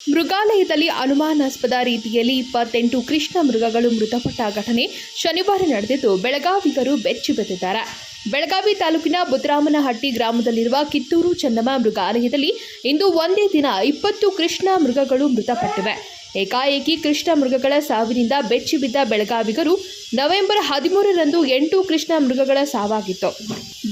ಮೃಗಾಲಯದಲ್ಲಿ ಅನುಮಾನಾಸ್ಪದ ರೀತಿಯಲ್ಲಿ ಇಪ್ಪತ್ತೆಂಟು ಕೃಷ್ಣ ಮೃಗಗಳು ಮೃತಪಟ್ಟ ಘಟನೆ ಶನಿವಾರ ನಡೆದಿದ್ದು, ಬೆಳಗಾವಿಗರು ಬೆಚ್ಚಿ ಬೆದ್ದಿದ್ದಾರೆ ಬೆಳಗಾವಿ ತಾಲೂಕಿನ ಬುದ್ರಾಮನಹಟ್ಟಿ ಗ್ರಾಮದಲ್ಲಿರುವ ಕಿತ್ತೂರು ಚೆನ್ನಮ್ಮ ಮೃಗಾಲಯದಲ್ಲಿ ಇಂದು ಒಂದೇ ದಿನ ಇಪ್ಪತ್ತು ಕೃಷ್ಣ ಮೃಗಗಳು ಮೃತಪಟ್ಟಿವೆ. ಏಕಾಏಕಿ ಕೃಷ್ಣ ಮೃಗಗಳ ಸಾವಿನಿಂದ ಬೆಚ್ಚಿಬಿದ್ದ ಬೆಳಗಾವಿಗರು ನವೆಂಬರ್ ಹದಿಮೂರರಂದು ಎಂಟು ಕೃಷ್ಣ ಮೃಗಗಳ ಸಾವಾಗಿತ್ತು.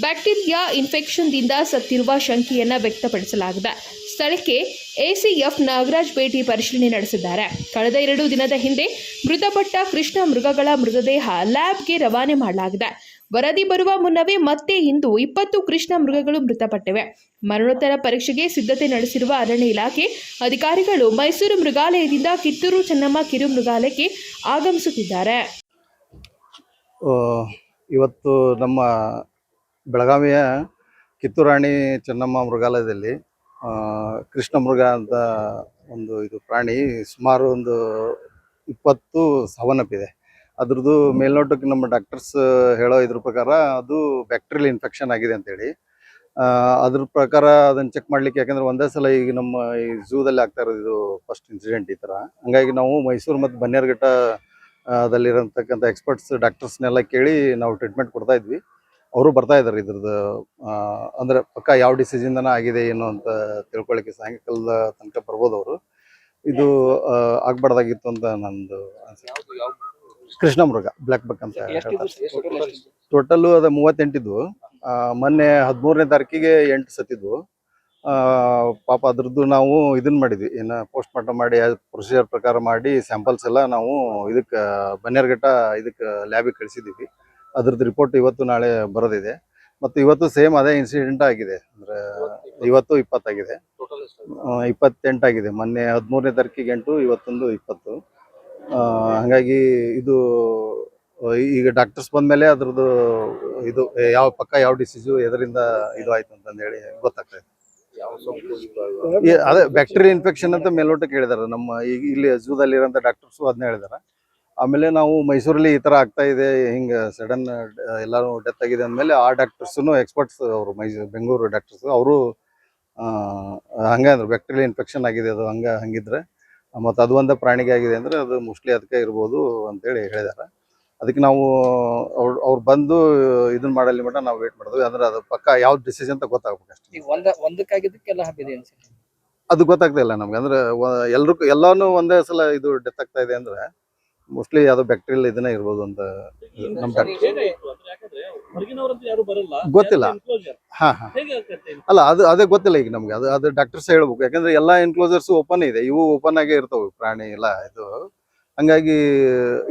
ಬ್ಯಾಕ್ಟೀರಿಯಾ ಇನ್ಫೆಕ್ಷನ್ದಿಂದ ಸತ್ತಿರುವ ಶಂಕೆಯನ್ನು ವ್ಯಕ್ತಪಡಿಸಲಾಗಿದೆ. ಸ್ಥಳಕ್ಕೆ ಎಸಿಎಫ್ ನಾಗರಾಜ್ ಭೇಟಿ ಪರಿಶೀಲನೆ ನಡೆಸಿದ್ದಾರೆ. ಕಳೆದ ಎರಡು ದಿನದ ಹಿಂದೆ ಮೃತಪಟ್ಟ ಕೃಷ್ಣ ಮೃಗಗಳ ಮೃತದೇಹ ಲ್ಯಾಬ್ಗೆ ರವಾನೆ ಮಾಡಲಾಗಿದೆ. ವರದಿ ಬರುವ ಮುನ್ನವೇ ಮತ್ತೆ ಇಂದು ಇಪ್ಪತ್ತು ಕೃಷ್ಣ ಮೃಗಗಳು ಮೃತಪಟ್ಟಿವೆ. ಮರಣೋತ್ತರ ಪರೀಕ್ಷೆಗೆ ಸಿದ್ಧತೆ ನಡೆಸಿರುವ ಅರಣ್ಯ ಇಲಾಖೆ ಅಧಿಕಾರಿಗಳು ಮೈಸೂರು ಮೃಗಾಲಯದಿಂದ ಕಿತ್ತೂರು ಚೆನ್ನಮ್ಮ ಕಿರು ಮೃಗಾಲಯಕ್ಕೆ ಆಗಮಿಸುತ್ತಿದ್ದಾರೆ. ಇವತ್ತು ನಮ್ಮ ಬೆಳಗಾವಿಯ ಕಿತ್ತೂರಾಣಿ ಚೆನ್ನಮ್ಮ ಮೃಗಾಲಯದಲ್ಲಿ ಕೃಷ್ಣ ಮೃಗ ಅಂತ ಒಂದು ಇದು ಪ್ರಾಣಿ ಸುಮಾರು ಒಂದು ಇಪ್ಪತ್ತು ಸಾವನ್ನಪ್ಪಿದೆ. ಅದ್ರದ್ದು ಮೇಲ್ನೋಟಕ್ಕೆ ನಮ್ಮ ಡಾಕ್ಟರ್ಸ್ ಹೇಳೋ ಇದ್ರ ಪ್ರಕಾರ ಅದು ಬ್ಯಾಕ್ಟೀರಿಯಲ್ ಇನ್ಫೆಕ್ಷನ್ ಆಗಿದೆ ಅಂತೇಳಿ. ಅದ್ರ ಪ್ರಕಾರ ಅದನ್ನ ಚೆಕ್ ಮಾಡ್ಲಿಕ್ಕೆ ಯಾಕಂದ್ರೆ ಒಂದೇ ಸಲ ಈಗ ನಮ್ಮ ಈ ಝೂದಲ್ಲಿ ಆಗ್ತಾ ಇರೋದು ಇದು ಫಸ್ಟ್ ಇನ್ಸಿಡೆಂಟ್ ಈ ತರ. ಹಂಗಾಗಿ ನಾವು ಮೈಸೂರು ಮತ್ತು ಬನ್ನೇರ್ಘಟ್ಟ ದಲ್ಲಿರತಕ್ಕಂಥ ಎಕ್ಸ್ಪರ್ಟ್ಸ್ ಡಾಕ್ಟರ್ಸ್ನೆಲ್ಲ ಕೇಳಿ ನಾವು ಟ್ರೀಟ್ಮೆಂಟ್ ಕೊಡ್ತಾ ಇದ್ವಿ. ಅವರು ಬರ್ತಾ ಇದ್ದಾರೆ ಇದ್ರದ್ದು ಅಂದ್ರೆ ಪಕ್ಕ ಯಾವ ಡಿಸೀಸಿಂದನ ಆಗಿದೆ ಏನು ಅಂತ ತಿಳ್ಕೊಳ್ಳಿಕ್ಕೆ ಸಾಯಂಕಾಲದ ತನಕ ಬರ್ಬೋದು ಅವರು. ಇದು ಆಗ್ಬಾರ್ದಾಗಿತ್ತು ಅಂತ ನಂದು ಕೃಷ್ಣ ಮೃಗ ಬ್ಲ್ಯಾಕ್ ಬಕ್ ಅಂತ ಹೇಳ್ತಾರೆ. ಟೋಟಲ್ ಅದ ಮೂವತ್ತೆಂಟಿದ್ವು ಮೊನ್ನೆ ಹದಿಮೂರನೇ ತಾರೀಕಿಗೆ ಎಂಟು ಆ, ಪಾಪ ಅದ್ರದ್ದು ನಾವು ಇದನ್ನ ಮಾಡಿದ್ವಿ. ಏನ ಪೋಸ್ಟ್ ಮಾರ್ಟಮ್ ಮಾಡಿ ಪ್ರೊಸೀಜರ್ ಪ್ರಕಾರ ಮಾಡಿ ಸ್ಯಾಂಪಲ್ಸ್ ಎಲ್ಲ ನಾವು ಇದಕ್ಕೆ ಬನ್ನೇರ್ಘಟ್ಟ ಇದಕ್ಕೆ ಲ್ಯಾಬಿಗೆ ಕಳಿಸಿದ್ದೀವಿ ಅದ್ರದ್ದು ರಿಪೋರ್ಟ್ ಇವತ್ತು ನಾಳೆ ಬರೋದಿದೆ. ಮತ್ತು ಇವತ್ತು ಸೇಮ್ ಅದೇ ಇನ್ಸಿಡೆಂಟ್ ಆಗಿದೆ. ಅಂದ್ರೆ ಇವತ್ತು ಇಪ್ಪತ್ತಾಗಿದೆ. ಇಪ್ಪತ್ತೆಂಟಾಗಿದೆ ಮೊನ್ನೆ ಹದಿಮೂರನೇ ತಾರೀಕಿಗೆ ಎಂಟು ಇವತ್ತೊಂದು ಇಪ್ಪತ್ತು. ಹಾಗಾಗಿ ಇದು ಈಗ ಡಾಕ್ಟರ್ಸ್ ಬಂದ್ಮೇಲೆ ಅದ್ರದ್ದು ಇದು ಯಾವ ಪಕ್ಕ ಯಾವ ಡಿಸೀಸು ಎದರಿಂದ ಇದು ಆಯ್ತು ಅಂತಂದು ಹೇಳಿ ಗೊತ್ತಾಗ್ತದೆ ಅದೇ ಬ್ಯಾಕ್ಟೀರಿಯಾ ಇನ್ಫೆಕ್ಷನ್ ಅಂತ ಮೇಲ್ನೋಟಕ್ಕೆ ಹೇಳಿದಾರೆ. ನಮ್ಮ ಈಗ ಇಲ್ಲಿ ಝೂದಲ್ಲಿ ಇರೋಂಥ ಡಾಕ್ಟರ್ಸು ಅದನ್ನ ಹೇಳಿದಾರೆ. ಆಮೇಲೆ ನಾವು ಮೈಸೂರಲ್ಲಿ ಈ ಥರ ಆಗ್ತಾ ಇದೆ, ಹಿಂಗೆ ಸಡನ್ ಎಲ್ಲರೂ ಡೆತ್ ಆಗಿದೆ ಅಂದಮೇಲೆ ಆ ಡಾಕ್ಟರ್ಸು ಎಕ್ಸ್ಪರ್ಟ್ಸ್ ಅವರು ಮೈಸೂರು ಬೆಂಗಳೂರು ಡಾಕ್ಟರ್ಸ್ ಅವರು ಹಂಗೆ ಅಂದ್ರೆ. ಬ್ಯಾಕ್ಟೀರಿಯಾ ಇನ್ಫೆಕ್ಷನ್ ಆಗಿದೆ, ಅದು ಹಂಗೆ, ಹಂಗಿದ್ರೆ. ಮತ್ತು ಅದು ಒಂದೇ ಪ್ರಾಣಿಗೆ ಆಗಿದೆ ಅಂದರೆ ಅದು ಮೋಸ್ಟ್ಲಿ ಅದಕ್ಕೆ ಇರ್ಬೋದು ಅಂತೇಳಿ ಹೇಳಿದಾರೆ. ಅದಕ್ಕೆ ನಾವು ಅವ್ರು ಅವ್ರು ಬಂದು ಇದನ್ನ ಮಾಡಲಿ ಮಟ್ಟ ನಾವು ವೇಟ್ ಮಾಡಿದ್ವಿ. ಅಂದ್ರೆ ಅದು ಪಕ್ಕ ಯಾವ ಡಿಸಿಷನ್ ಅಂತ ಗೊತ್ತಾಗ್ಬೇಕು ಅಷ್ಟೇ. ಈಗ ಒಂದ ಒಂದಕ್ಕಾಗಿದ್ದಕ್ಕೆಲ್ಲ ಹಬ್ಬಿದೆ ಅನ್ಸುತ್ತೆ. ಅದು ಗೊತ್ತಾಗ್ತಾ ಇಲ್ಲ ನಮ್ಗೆ. ಅಂದ್ರೆ ಎಲ್ರಿಗೂ ಎಲ್ಲಾನು ಒಂದೇ ಸಲ ಇದು ಡೆತ್ ಆಗ್ತಾ ಇದೆ ಅಂದ್ರೆ ಮೋಸ್ಟ್ಲಿ ಅದು ಬ್ಯಾಕ್ಟೀರಿಯಲ್ ಇದನ್ನ ಇರ್ಬೋದು ಅಂತ ನಮ್ ಸರ್, ಡಾಕ್ಟರ್ ಈಗ ಹೊರಗಿನವರಂತೂ ಯಾರು ಬರಲ್ಲ. ಗೊತ್ತಿಲ್ಲ. ಹಾ ಹಾ? ಅಲ್ಲ ಅದು ಅದೇ ಗೊತ್ತಿಲ್ಲ ಈಗ ನಮ್ಗೆ. ಅದು ಅದು ಡಾಕ್ಟರ್ಸ್ ಹೇಳ್ಬೇಕು. ಯಾಕಂದ್ರೆ ಎಲ್ಲಾ ಎನ್ಕ್ಲೋಸರ್ಸ್ ಓಪನ್ ಇದೆ. ಇವು ಓಪನ್ ಆಗೇ ಇರ್ತಾವೆ. ಪ್ರಾಣಿ ಎಲ್ಲ ಇದು. ಹಂಗಾಗಿ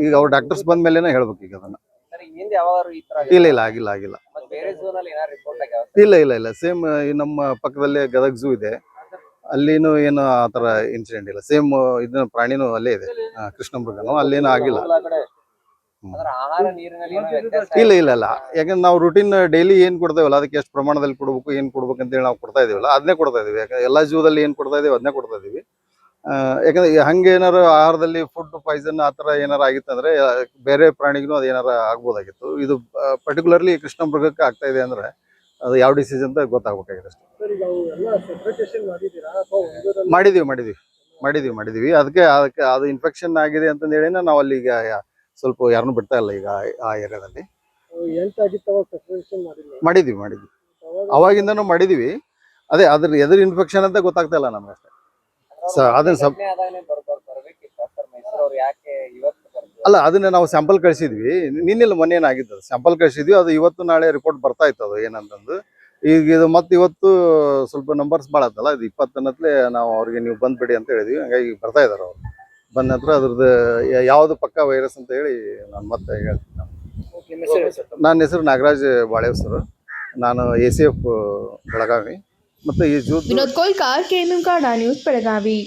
ಈಗ ಅವ್ರು ಡಾಕ್ಟರ್ಸ್ ಬಂದ ಮೇಲೆನೇ ಹೇಳ್ಬೇಕು ಈಗ ಅದನ್ನ. ಇಲ್ಲ ಇಲ್ಲ ಆಗಿಲ್ಲ ಆಗಿಲ್ಲ. ಇಲ್ಲ ಇಲ್ಲ ಇಲ್ಲ. ಸೇಮ್ ನಮ್ಮ ಪಕ್ಕದಲ್ಲೇ ಗದಗ್ ಝೂ ಇದೆ. ಅಲ್ಲಿನೂ ಏನು ಆ ತರ ಇನ್ಸಿಡೆಂಟ್ ಇಲ್ಲ. ಸೇಮ್ ಇದನ್ನ ಪ್ರಾಣಿನೂ ಅಲ್ಲೇ ಇದೆ. ಕೃಷ್ಣ ಮೃಗನು ಅಲ್ಲೇನು ಆಗಿಲ್ಲ. ಇಲ್ಲ ಇಲ್ಲ ಇಲ್ಲ. ಯಾಕಂದ್ರೆ ನಾವು ರುಟೀನ್ ಡೈಲಿ ಏನ್ ಕೊಡ್ತೇವಲ್ಲ ಅದಕ್ಕೆ ಎಷ್ಟು ಪ್ರಮಾಣದಲ್ಲಿ ಕೊಡ್ಬೇಕು ಏನ್ ಕೊಡ್ಬೇಕು ಅಂತೇಳಿ ನಾವು ಕೊಡ್ತಾ ಇದೀವಲ್ಲ ಅದನ್ನೇ ಕೊಡ್ತಾ ಇದೀವಿ. ಯಾಕಂದ್ರೆ ಎಲ್ಲಾ ಜೀವದಲ್ಲಿ ಏನ್ ಕೊಡ್ತಾ ಇದೀವಿ ಅದನ್ನೇ ಕೊಡ್ತಾ ಇದೀವಿ. ಯಾಕಂದ್ರೆ ಹಂಗೆ ಏನಾರು ಆಹಾರದಲ್ಲಿ ಫುಡ್ ಪಾಯ್ಸನ್ ಆ ಥರ ಏನಾರು ಆಗಿತ್ತಂದ್ರೆ ಬೇರೆ ಪ್ರಾಣಿಗೂ ಅದು ಏನಾರ ಆಗ್ಬೋದಾಗಿತ್ತು. ಇದು ಪರ್ಟಿಕ್ಯುಲರ್ಲಿ ಕೃಷ್ಣ ಮೃಗಕ್ಕೆ ಆಗ್ತಾ ಇದೆ ಅಂದ್ರೆ ಅದು ಯಾವ ಡಿಸೀಸ್ ಅಂತ ಗೊತ್ತಾಗ್ಬೇಕಾಗಿದೆ ಅಷ್ಟೇ. ಮಾಡಿದೀವಿ ಮಾಡಿದೀವಿ. ಮಾಡಿದೀವಿ ಮಾಡಿದೀವಿ. ಅದಕ್ಕೆ ಅದಕ್ಕೆ ಅದು ಇನ್ಫೆಕ್ಷನ್ ಆಗಿದೆ ಅಂತಂದು ಹೇಳಿನ ನಾವು ಅಲ್ಲಿ ಈಗ ಸ್ವಲ್ಪ ಯಾರನ್ನು ಬಿಡ್ತಾ ಇಲ್ಲ ಈಗ ಆ- ಆ ಏರಿಯಾದಲ್ಲಿ. ಮಾಡಿದೀವಿ ಮಾಡಿದ್ವಿ. ಅವಾಗಿಂದನೂ ಮಾಡಿದೀವಿ. ಅದೇ ಅದ್ರ ಎದುರು ಇನ್ಫೆಕ್ಷನ್ ಅಂತ ಗೊತ್ತಾಗ್ತಾ ಇಲ್ಲ ನಮ್ಗೆ ಅಷ್ಟೇ. ಅದನ್ನ ಸರ್ ಬರ್ಬೋದು ಅಲ್ಲ ಅದನ್ನ ನಾವು ಸ್ಯಾಂಪಲ್ ಕಳಿಸಿದ್ವಿ. ನಿನ್ನೆಲ್ಲ ಮೊನ್ನೆ ಏನಾಗಿದ್ದು ಸ್ಯಾಂಪಲ್ ಕಳಿಸಿದ್ವಿ ಅದು ಇವತ್ತು ನಾಳೆ ರಿಪೋರ್ಟ್ ಬರ್ತಾ ಇತ್ತು ಅದು ಏನಂತಂದು. ಈಗ ಇದು ಮತ್ತೆ ಇವತ್ತು ಸ್ವಲ್ಪ ನಂಬರ್ಸ್ ಭಾಳ ಆತಲ್ಲ ಇದು ಇಪ್ಪತ್ತನತ್ಲೆ ನಾವು ಅವ್ರಿಗೆ ನೀವು ಬಂದ್ಬಿಡಿ ಅಂತ ಹೇಳಿದ್ವಿ. ಹಂಗಾಗಿ ಬರ್ತಾ ಇದಾರೆ ಅವ್ರು. ಬಂದ ನಂತರ ಅದ್ರದ್ದು ಯಾವುದು ಪಕ್ಕ ವೈರಸ್ ಅಂತ ಹೇಳಿ ನಾನು ಮತ್ತೆ ಹೇಳ್ತೀನಿ ನಾನು. ನನ್ನ ಹೆಸರು ನಾಗರಾಜ್ ಬಾಳೆವ್ ಸರ್. ನಾನು ಎ ಸಿ ಎಫ್ ಬೆಳಗಾವಿ. मतलब ये जो विनोद कोलकार के एम एम का न्यूज़ बेळगावी